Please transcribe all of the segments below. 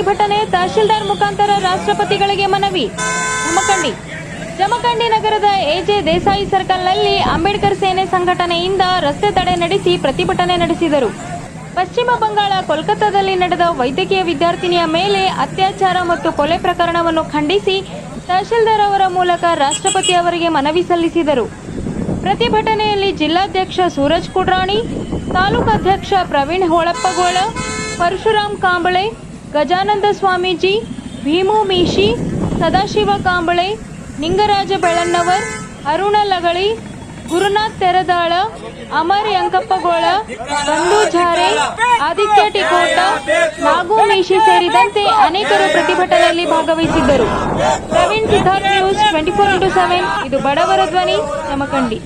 ಪ್ರತಿಭಟನೆ ತಹಶೀಲ್ದಾರ್ ಮುಖಾಂತರ ರಾಷ್ಟ್ರಪತಿಗಳಿಗೆ ಮನವಿ. ಜಮಖಂಡಿ. ಜಮಖಂಡಿ ನಗರದ ಎಜೆ ದೇಸಾಯಿ ಸರ್ಕಲ್ನಲ್ಲಿ ಅಂಬೇಡ್ಕರ್ ಸೇನೆ ಸಂಘಟನೆಯಿಂದ ರಸ್ತೆ ತಡೆ ನಡೆಸಿ ಪ್ರತಿಭಟನೆ ನಡೆಸಿದರು. ಪಶ್ಚಿಮ ಬಂಗಾಳ ಕೋಲ್ಕತ್ತಾದಲ್ಲಿ ನಡೆದ ವೈದ್ಯಕೀಯ ವಿದ್ಯಾರ್ಥಿನಿಯ ಮೇಲೆ ಅತ್ಯಾಚಾರ ಮತ್ತು ಕೊಲೆ ಪ್ರಕರಣವನ್ನು ಖಂಡಿಸಿ ತಹಶೀಲ್ದಾರ್ ಅವರ ಮೂಲಕ ರಾಷ್ಟ್ರಪತಿ ಅವರಿಗೆ ಮನವಿ ಸಲ್ಲಿಸಿದರು. ಪ್ರತಿಭಟನೆಯಲ್ಲಿ ಜಿಲ್ಲಾಧ್ಯಕ್ಷ ಸೂರಜ್ ಕುಡ್ರಾಣಿ, ತಾಲೂಕಾಧ್ಯಕ್ಷ ಪ್ರವೀಣ್ ಹೋಳಪ್ಪಗೋಳ, ಪರಶುರಾಮ್ ಕಾಂಬಳೆ ಗಜಾನಂದ ಸ್ವಾಮೀಜಿ, ಭೀಮು ಮೀಶಿ, ಸದಾಶಿವ ಕಾಂಬಳೆ, ನಿಂಗರಾಜ ಬೆಳನ್ನವರ್ ಅರುಣ ಲಗಳಿ, ಗುರುನಾಥ್ ತೆರದಾಳ, ಅಮರ್ ಯಂಕಪ್ಪಗೋಳ ಬಂಧು ಝಾರೆ, ಆದಿತ್ಯ ಟಿಕೋಟ, ನಾಗು ಮೀಶಿ ಸೇರಿದಂತೆ ಅನೇಕರು ಪ್ರತಿಭಟನೆಯಲ್ಲಿ ಭಾಗವಹಿಸಿದ್ದರು. Praveen Siddharth news twenty four into seven, ಇದು ಬಡವರ ಧ್ವನಿ ಜಮಖಂಡಿ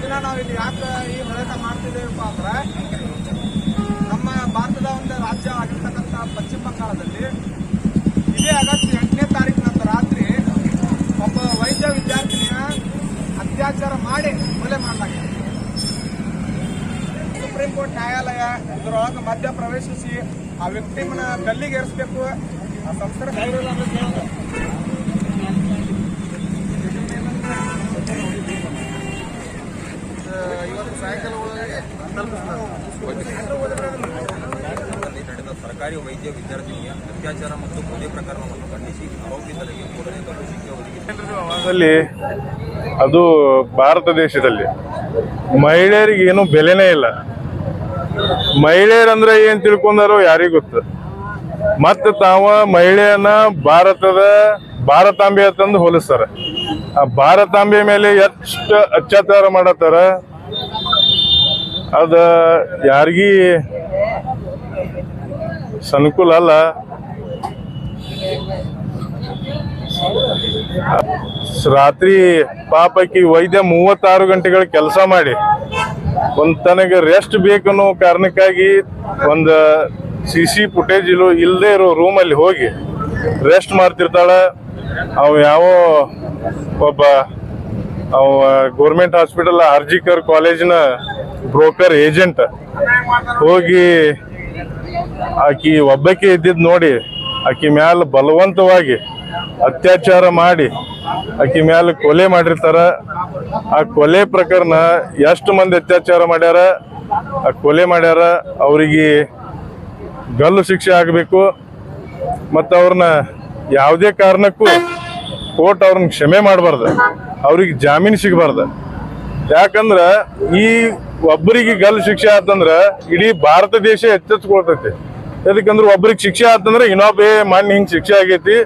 ದಿನ ನಾವು ಇಲ್ಲಿ ಯಾಕೆ ಈ ಹೋರಾಟ ಮಾಡ್ತಿದ್ದೇವಪ್ಪ ಅಂದ್ರೆ, ನಮ್ಮ ಭಾರತದ ಒಂದು ರಾಜ್ಯ ಆಗಿರ್ತಕ್ಕಂಥ ಪಶ್ಚಿಮ ಬಂಗಾಳದಲ್ಲಿ ಇದೇ ಆಗಸ್ಟ್ ಎಂಟನೇ ತಾರೀಕಿನಂದು ರಾತ್ರಿ ಒಬ್ಬ ವೈದ್ಯ ವಿದ್ಯಾರ್ಥಿನಿಯ ಅತ್ಯಾಚಾರ ಮಾಡಿ ಕೊಲೆ ಮಾಡಲಾಗಿದೆ. ಸುಪ್ರೀಂ ಕೋರ್ಟ್ ನ್ಯಾಯಾಲಯ ಇದರೊಳಗೆ ಮಧ್ಯ ಪ್ರವೇಶಿಸಿ ಆ ವ್ಯಕ್ತಿಮನ ಗಲ್ಲಿಗೇರಿಸಬೇಕು ಆ ಸಂಸ್ಥೆ ಇವತ್ತು ಸಾಯಂಕಾಲ ಒಳಗೆ ನಲ್ಲಿ ನಡೆದ ಸರ್ಕಾರಿ ವೈದ್ಯ ವಿದ್ಯಾರ್ಥಿನಿಯ ಅತ್ಯಾಚಾರ ಮತ್ತು ಕೊಲೆ ಪ್ರಕರಣವನ್ನು ಖಂಡಿಸಿ ಆರೋಪಿತರಿಗೆ ಮೂರನೇ ಗಲ್ಲು ಶಿಕ್ಷೆ ಒದಗಿಸಿ ಅದು ಭಾರತ ದೇಶದಲ್ಲಿ ಮಹಿಳೆಯರಿಗೆ ಏನು ಬೆಲೆನೇ ಇಲ್ಲ. ಮಹಿಳೆಯರಂದ್ರೆ ಏನ್ ತಿಳ್ಕೊಂಡಾರೋ ಯಾರಿಗೂ ಗೊತ್ತು. ಮತ್ತೆ ತಾವ ಮಹಿಳೆಯನ್ನ ಭಾರತದ ಭಾರತಾಂಬೆ ತಂದು ಹೋಲಿಸ್ತಾರ. ಆ ಭಾರತಾಂಬೆ ಮೇಲೆ ಎಷ್ಟು ಅತ್ಯಾಚಾರ ಮಾಡತ್ತಾರ? ಅದ ಯಾರಿಗಿ ಸನುಕೂಲ ಅಲ್ಲ. ರಾತ್ರಿ ಪಾಪಕ್ಕೆ ವೈದ್ಯ ಮೂವತ್ತಾರು ಗಂಟೆಗಳ ಕೆಲಸ ಮಾಡಿ, ಒಂದ್ ತನಗೆ ರೆಸ್ಟ್ ಬೇಕನ್ನೋ ಕಾರಣಕ್ಕಾಗಿ ಒಂದು ಸಿ ಸಿ ಫುಟೇಜ್ ಇಲ್ಲೋ ಇಲ್ಲದೆ ಇರೋ ರೂಮಲ್ಲಿ ಹೋಗಿ ರೆಸ್ಟ್ ಮಾಡ್ತಿರ್ತಾಳ. ಅವ ಯಾವ ಒಬ್ಬ, ಅವ ಗೌರ್ಮೆಂಟ್ ಹಾಸ್ಪಿಟಲ್ ಆರ್ಜಿಕರ್ ಕಾಲೇಜಿನ ಬ್ರೋಕರ್ ಏಜೆಂಟ್ ಹೋಗಿ ಆಕಿ ಒಬ್ಬಕ್ಕೆ ಇದ್ದಿದ್ದು ನೋಡಿ, ಆಕಿ ಮ್ಯಾಲ ಬಲವಂತವಾಗಿ ಅತ್ಯಾಚಾರ ಮಾಡಿ, ಆಕಿ ಮ್ಯಾಲ ಕೊಲೆ ಮಾಡಿರ್ತಾರ. ಆ ಕೊಲೆ ಪ್ರಕರಣ ಎಷ್ಟು ಮಂದಿ ಅತ್ಯಾಚಾರ ಮಾಡ್ಯಾರ, ಆ ಕೊಲೆ ಮಾಡ್ಯಾರ, ಅವರಿಗೆ ಗಲ್ಲು ಶಿಕ್ಷೆ ಆಗಬೇಕು. ಮತ್ತು ಅವ್ರನ್ನ ಯಾವುದೇ ಕಾರಣಕ್ಕೂ ಕೋರ್ಟ್ ಅವ್ರನ್ನ ಕ್ಷಮೆ ಮಾಡಬಾರ್ದ. ಅವ್ರಿಗೆ ಜಾಮೀನು ಸಿಗಬಾರ್ದ. ಯಾಕಂದ್ರೆ ಈ ಒಬ್ಬರಿಗೆ ಗಲ್ ಶಿಕ್ಷೆ ಆತಂದ್ರ ಇಡೀ ಭಾರತ ದೇಶ ಎಚ್ಚೆತ್ಕೊಳ್ತೈತಿ ಯಾಕಂದ್ರೆ ಒಬ್ರಿಗೆ ಶಿಕ್ಷೆ ಆತಂದ್ರ ಇನ್ನೊಬ್ಬ ಮಾನ್ಯ ಹಿಂಗ್ ಶಿಕ್ಷೆ ಆಗೈತಿ.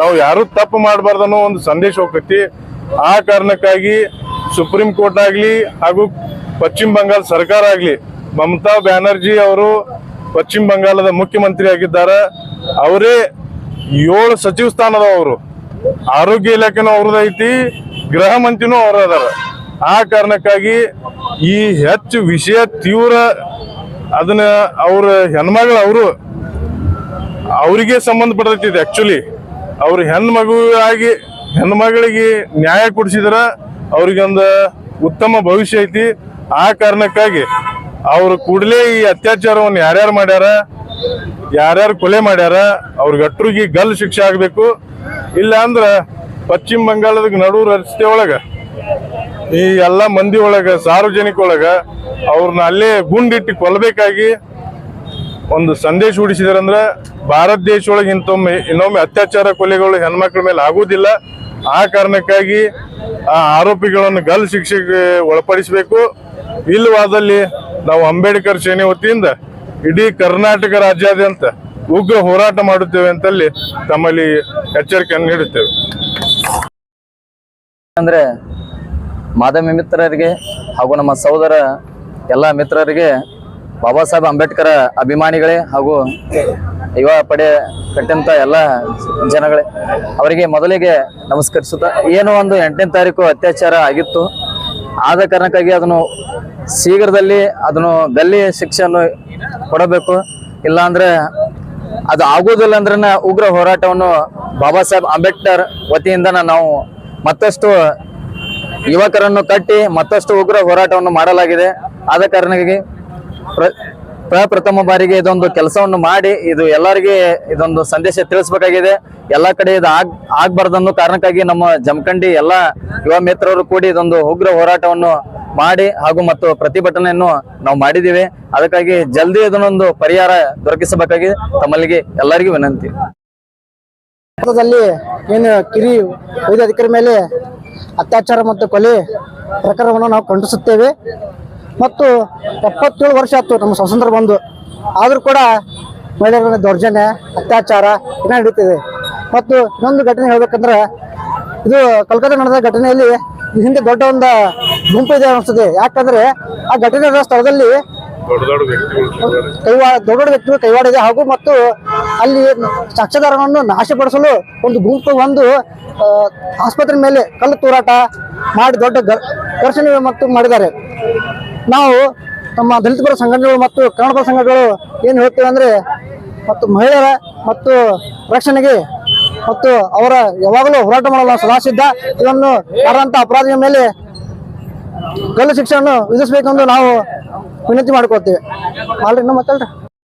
ನಾವು ಯಾರು ತಪ್ಪು ಮಾಡಬಾರ್ದು ಅನ್ನೋ ಒಂದು ಸಂದೇಶ ಹೋಗ್ತೈತಿ. ಆ ಕಾರಣಕ್ಕಾಗಿ ಸುಪ್ರೀಂ ಕೋರ್ಟ್ ಆಗಲಿ ಹಾಗೂ ಪಶ್ಚಿಮ ಬಂಗಾಳ ಸರ್ಕಾರ ಆಗಲಿ ಮಮತಾ ಬ್ಯಾನರ್ಜಿ ಅವರು ಪಶ್ಚಿಮ ಬಂಗಾಳದ ಮುಖ್ಯಮಂತ್ರಿ ಆಗಿದ್ದಾರೆ. ಅವರೇ ಏಳು ಸಚಿವ ಸ್ಥಾನದ ಅವರು. ಆರೋಗ್ಯ ಇಲಾಖೆನೂ ಅವ್ರದ್ದು ಐತಿ, ಗೃಹ ಮಂತ್ರಿನೂ ಅವ್ರ ಅದಾರ. ಆ ಕಾರಣಕ್ಕಾಗಿ ಈ ಹೆಚ್ಚು ವಿಷಯ ತೀವ್ರ ಅದನ್ನ ಅವ್ರ ಹೆಣ್ಮಗಳು ಅವರು, ಅವರಿಗೆ ಸಂಬಂಧಪಟ್ಟೈತಿ ಆಕ್ಚುಲಿ ಅವ್ರ ಹೆಣ್ಮಗು ಆಗಿ, ಹೆಣ್ಮಗಳಿಗೆ ನ್ಯಾಯ ಕೊಡಿಸಿದ್ರ ಅವ್ರಿಗೊಂದು ಉತ್ತಮ ಭವಿಷ್ಯ ಐತಿ. ಆ ಕಾರಣಕ್ಕಾಗಿ ಅವರು ಕೂಡಲೇ ಈ ಅತ್ಯಾಚಾರವನ್ನು ಯಾರ್ಯಾರು ಮಾಡ್ಯಾರ ಯಾರ್ಯಾರು ಕೊಲೆ ಮಾಡ್ಯಾರ, ಅವ್ರಿಗೆ ಅಟ್ರಿಗೆ ಗಲ್ ಶಿಕ್ಷೆ ಆಗಬೇಕು. ಇಲ್ಲ ಅಂದ್ರ ಪಶ್ಚಿಮ ಬಂಗಾಳದ ನಡು ರಸ್ತೆ ಒಳಗ, ಈ ಎಲ್ಲ ಮಂದಿ ಒಳಗ, ಸಾರ್ವಜನಿಕ ಒಳಗ ಅವ್ರನ್ನ ಅಲ್ಲೇ ಗುಂಡಿಟ್ಟು ಕೊಲ್ಲಬೇಕಾಗಿ ಒಂದು ಸಂದೇಶ ಹುಡಿಸಿದಾರಂದ್ರ ಭಾರತ ದೇಶ ಒಳಗೆ ಇಂತೊಮ್ಮೆ ಇನ್ನೊಮ್ಮೆ ಅತ್ಯಾಚಾರ ಕೊಲೆಗಳು ಹೆಣ್ಮಕ್ಳ ಮೇಲೆ ಆಗುವುದಿಲ್ಲ ಆ ಕಾರಣಕ್ಕಾಗಿ ಆ ಆರೋಪಿಗಳನ್ನು ಗಲ್ ಶಿಕ್ಷೆಗೆ ಒಳಪಡಿಸಬೇಕು. ಇಲ್ಲವಾದಲ್ಲಿ ನಾವು ಅಂಬೇಡ್ಕರ್ ಸೇನೆ ವತಿಯಿಂದ ಇಡೀ ಕರ್ನಾಟಕ ರಾಜ್ಯಾದ್ಯಂತ ಉಗ್ರ ಹೋರಾಟ ಮಾಡುತ್ತೇವೆ ಅಂತಲ್ಲಿ ತಮ್ಮಲ್ಲಿ ಎಚ್ಚರಿಕೆಯನ್ನು ನೀಡುತ್ತೇವೆ. ಅಂದ್ರೆ ಮಾಧ್ಯಮ ಮಿತ್ರರಿಗೆ ಹಾಗೂ ನಮ್ಮ ಸಹೋದರ ಎಲ್ಲ ಮಿತ್ರರಿಗೆ ಬಾಬಾ ಸಾಹೇಬ್ ಅಂಬೇಡ್ಕರ್ ಅಭಿಮಾನಿಗಳೇ ಹಾಗೂ ಯುವ ಪಡೆ ಕಟ್ಟಂತ ಎಲ್ಲ ಜನಗಳೇ, ಅವರಿಗೆ ಮೊದಲಿಗೆ ನಮಸ್ಕರಿಸುತ್ತಾ, ಏನೋ ಒಂದು ಎಂಟನೇ ತಾರೀಕು ಅತ್ಯಾಚಾರ ಆಗಿತ್ತು. ಆದ ಕಾರಣಕ್ಕಾಗಿ ಅದನ್ನು ಶೀಘ್ರದಲ್ಲಿ ಅದನ್ನು ಗಲ್ಲಿ ಶಿಕ್ಷೆಯನ್ನು ಕೊಡಬೇಕು. ಇಲ್ಲಾಂದ್ರೆ ಅದು ಆಗುವುದಿಲ್ಲ ಅಂದ್ರೆ ಉಗ್ರ ಹೋರಾಟವನ್ನು ಬಾಬಾ ಸಾಹೇಬ್ ಅಂಬೇಡ್ಕರ್ ವತಿಯಿಂದ ನಾವು ಮತ್ತಷ್ಟು ಯುವಕರನ್ನು ಕಟ್ಟಿ ಮತ್ತಷ್ಟು ಉಗ್ರ ಹೋರಾಟವನ್ನು ಮಾಡಲಾಗಿದೆ. ಆದ ಕಾರಣಕ್ಕೆ ಪ್ರ- ಪ್ರಪ್ರಥಮ ಬಾರಿಗೆ ಇದೊಂದು ಕೆಲಸವನ್ನು ಮಾಡಿ, ಇದು ಎಲ್ಲರಿಗೆ ಇದೊಂದು ಸಂದೇಶ ತಿಳಿಸಬೇಕಾಗಿದೆ. ಎಲ್ಲ ಕಡೆ ಇದು ಆಗ್ ಆಗ್ಬಾರ್ದನ್ನೋ ಕಾರಣಕ್ಕಾಗಿ ನಮ್ಮ ಜಮಖಂಡಿ ಎಲ್ಲ ಯುವ ಮಿತ್ರರು ಕೂಡಿ ಇದೊಂದು ಉಗ್ರ ಹೋರಾಟವನ್ನು ಮಾಡಿ ಹಾಗೂ ಮತ್ತು ಪ್ರತಿಭಟನೆಯನ್ನು ನಾವು ಮಾಡಿದ್ದೀವಿ. ಅದಕ್ಕಾಗಿ ಜಲ್ದಿ ಅದನ್ನೊಂದು ಪರಿಹಾರ ದೊರಕಿಸಬೇಕಾಗಿ ತಮ್ಮಲ್ಲಿಗೆ ಎಲ್ಲರಿಗೂ ವಿನಂತಿ. ಭಾರತದಲ್ಲಿ ಏನು ಕಿರಿ ವೈದ್ಯಾಧಿಕಾರಿ ಮೇಲೆ ಅತ್ಯಾಚಾರ ಮತ್ತು ಕೊಲೆ ಪ್ರಕರಣವನ್ನು ನಾವು ಖಂಡಿಸುತ್ತೇವೆ. ಮತ್ತು ಎಪ್ಪತ್ತೇಳು ವರ್ಷ ಆಯ್ತು ನಮ್ಮ ಸ್ವಾತಂತ್ರ್ಯ ಬಂದು. ಆದರೂ ಕೂಡ ಮಹಿಳೆಯರ ದೌರ್ಜನ್ಯ, ಅತ್ಯಾಚಾರ ಇನ್ನೂ ನಡೀತಿದೆ. ಮತ್ತು ಇನ್ನೊಂದು ಘಟನೆ ಹೇಳ್ಬೇಕಂದ್ರೆ ಇದು ಕಲ್ಕತ್ತಾ ನಡೆದ ಘಟನೆಯಲ್ಲಿ ಈ ಹಿಂದೆ ದೊಡ್ಡ ಒಂದು ಗುಂಪು ಇದೆ ಅನಿಸ್ತದೆ ಯಾಕಂದ್ರೆ ಆ ಘಟನೆ ನಡೆದ ಸ್ಥಳದಲ್ಲಿ ದೊಡ್ಡ ದೊಡ್ಡ ವ್ಯಕ್ತಿಗಳು ಕೈವಾಡ ದೊಡ್ಡ ದೊಡ್ಡ ವ್ಯಕ್ತಿಗಳು ಕೈವಾಡ ಇದೆ. ಹಾಗೂ ಮತ್ತು ಅಲ್ಲಿ ಸಾಕ್ಷಾಧಾರವನ್ನು ನಾಶಪಡಿಸಲು ಒಂದು ಗುಂಪು ಒಂದು ಆಸ್ಪತ್ರೆ ಮೇಲೆ ಕಲ್ಲು ತೂರಾಟ ಮಾಡಿ ದೊಡ್ಡ ಘರ್ಷಣೆ ಮತ್ತು ಮಾಡಿದ್ದಾರೆ. ನಾವು ನಮ್ಮ ದಲಿತ ಪರ ಸಂಘಟನೆಗಳು ಮತ್ತು ಕನ್ನಡ ಪರ ಸಂಘಟನೆಗಳು ಏನು ಹೇಳ್ತೇವೆ ಅಂದ್ರೆ ಮತ್ತು ಮಹಿಳೆಯರ ಮತ್ತು ರಕ್ಷಣೆಗೆ ಮತ್ತು ಅವರ ಯಾವಾಗಲೂ ಹೋರಾಟ ಮಾಡಲು ಸದಾ ಇದನ್ನು ಯಾರಂತ ಅಪರಾಧಿಯ ಮೇಲೆ ಗಲ್ಲು ಶಿಕ್ಷೆಯನ್ನು ವಿಧಿಸಬೇಕೆಂದು ನಾವು ವಿನಂತಿ ಮಾಡ್ಕೊಳ್ತೀವಿ. ಆಲ್ರಿ ಇನ್ನೂ ಮಾತಾಡ್ರಿ.